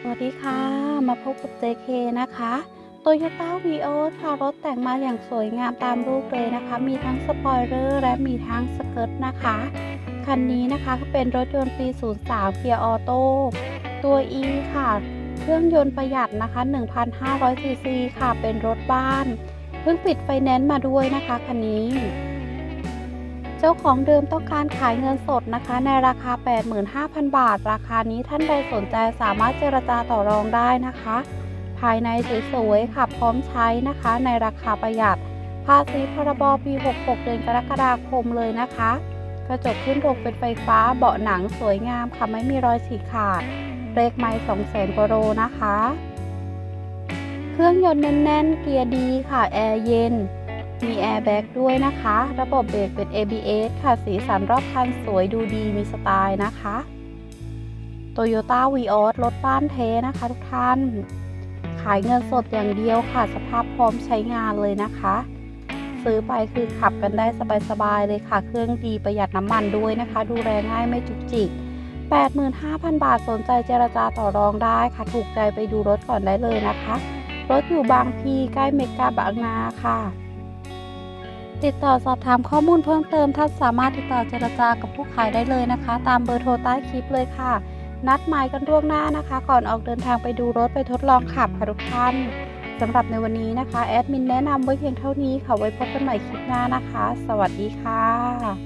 สวัสดีค่ะ มาพบกับ JK นะคะ Toyota Vios ค่ะ รถแต่งมาอย่างสวยงามตามรูปเลยนะคะ มีทั้งสปอยเลอร์และมีทั้งสเกิร์ตนะคะ คันนี้นะคะก็เป็นรถยนต์ปี 03 เกียร์ออโต้ ตัว E ค่ะ เครื่องยนต์ประหยัดนะคะ 1,500ซีซีค่ะ เป็นรถบ้าน เพิ่งปิดไฟแนนซ์มาด้วยนะคะคันนี้ เจ้าของเดิมต้องการขายเงินสดนะคะ ในราคา 85,000 บาท ราคานี้ท่านใดสนใจสามารถเจรจาต่อรองได้นะคะ ภายในสวยๆค่ะพร้อมใช้นะคะ ในราคาประหยัด ภาษีพรบปี 66 เดือนกรกฎาคมเลยนะคะ กระจกขึ้นลงเป็นไฟฟ้าเบาะหนังสวยงามค่ะไม่มีรอยฉีกขาดเบรกไม่200,000กว่าโลนะคะ เครื่องยนต์แน่นๆ เกียร์ดีค่ะ แอร์เย็น มีแอร์แบ็กด้วยนะคะ ระบบเบรกเป็น ABS ค่ะ สีสันรอบคันสวยดูดีมีสไตล์นะคะ Toyota Vios รถบ้านเทนะคะทุกท่าน ขายเงินสดอย่างเดียวค่ะ สภาพพร้อมใช้งานเลยนะคะ ซื้อไปคือขับกันได้สบายๆเลยค่ะ เครื่องดีประหยัดน้ำมันด้วยนะคะ ดูแลง่ายไม่จุกจิก 85,000 บาทสนใจเจรจาต่อรองได้ค่ะ ถูกใจไปดูรถก่อนได้เลยนะคะ รถอยู่บางพีใกล้เมกาบางนาค่ะ ติดต่อสอบถามข้อมูลเพิ่มเติมท่านสามารถติดต่อเจรจากับผู้ขายได้เลยนะคะ ตามเบอร์โทรใต้คลิปเลยค่ะ นัดหมายกันล่วงหน้านะคะ ก่อนออกเดินทางไปดูรถไปทดลองขับค่ะทุกท่านสำหรับในวันนี้นะคะแอดมินแนะนำไว้เพียงเท่านี้ค่ะไว้พบกันใหม่คลิปหน้านะคะ สวัสดีค่ะ